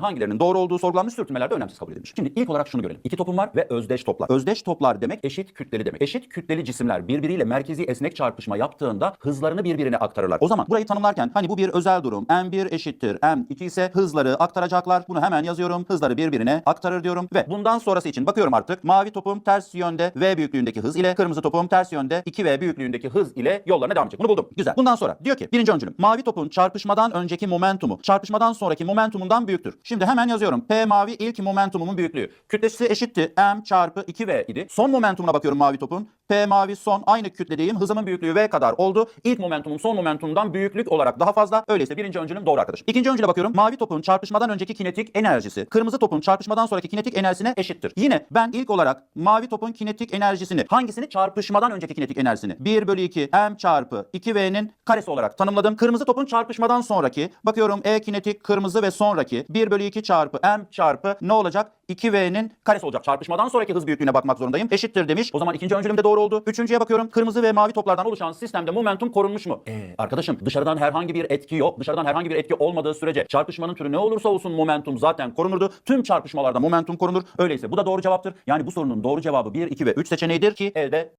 hangilerinin doğru olduğu sorgulanmış sürtünmelerde önemsiz kabul edilmiş. Şimdi ilk olarak şunu görelim. İki topum var ve özdeş toplar. Özdeş toplar demek eşit kütleli demek. Eşit kütleli cisimler birbiriyle merkezi esnek çarpışma yaptığında hızlarını birbirine aktarırlar. O zaman burayı tanımlarken hani bu bir özel durum. M1 eşittir M2 ise hızları aktaracaklar. Bunu hemen yazıyorum. Hızları birbirine aktarır diyorum ve bundan sonrası için bakıyorum artık. Mavi topum ters yönde V büyüklüğündeki hız ile kırmızı topum ters yönde 2V büyüklüğündeki hız ile yollarına devam edecek. Bunu buldum. Güzel. Bundan sonra diyor ki birinci öncülüm. Mavi topun çarpışmadan önceki momentumu çarpışmadan sonraki momentumundan büyüktür. Şimdi hemen yazıyorum. P mavi ilk momentumumun büyüklüğü. Kütlesi eşitti. M çarpı 2V idi. Son momentumuna bakıyorum mavi topun. P mavi son aynı kütledeyim. Hızımın büyüklüğü V kadar oldu. İlk momentumum son momentumdan büyüklük olarak daha fazla. Öyleyse birinci öncülüm doğru arkadaşım. İkinci öncüle bakıyorum. Mavi topun çarpışmadan önceki kinetik enerjisi. Kırmızı topun çarpışmadan sonraki kinetik enerjisine eşittir. Yine ben ilk olarak mavi topun kinetik enerjisini hangisini? Çarpışmadan önceki kinetik enerjisini. 1 bölü 2 M çarpı 2V'nin karesi olarak tanımladım. Kırmızı topun çarpışmadan sonraki bakıyorum E kinetik kırmızı ve sonraki 1 bölü 2 çarpı M çarpı ne olacak? 2V'nin karesi olacak. Çarpışmadan sonraki hız büyüklüğüne bakmak zorundayım. Eşittir demiş. O zaman ikinci öncülüm de doğru oldu. Üçüncüye bakıyorum. Kırmızı ve mavi toplardan oluşan sistemde momentum korunmuş mu? Ee, arkadaşım dışarıdan herhangi bir etki yok. Dışarıdan herhangi bir etki olmadığı sürece çarpışmanın türü ne olursa olsun momentum zaten korunurdu. Tüm çarpışmalarda momentum korunur. Öyleyse bu da doğru cevaptır. Yani bu sorunun doğru cevabı 1, 2 ve 3 seçeneğidir ki elde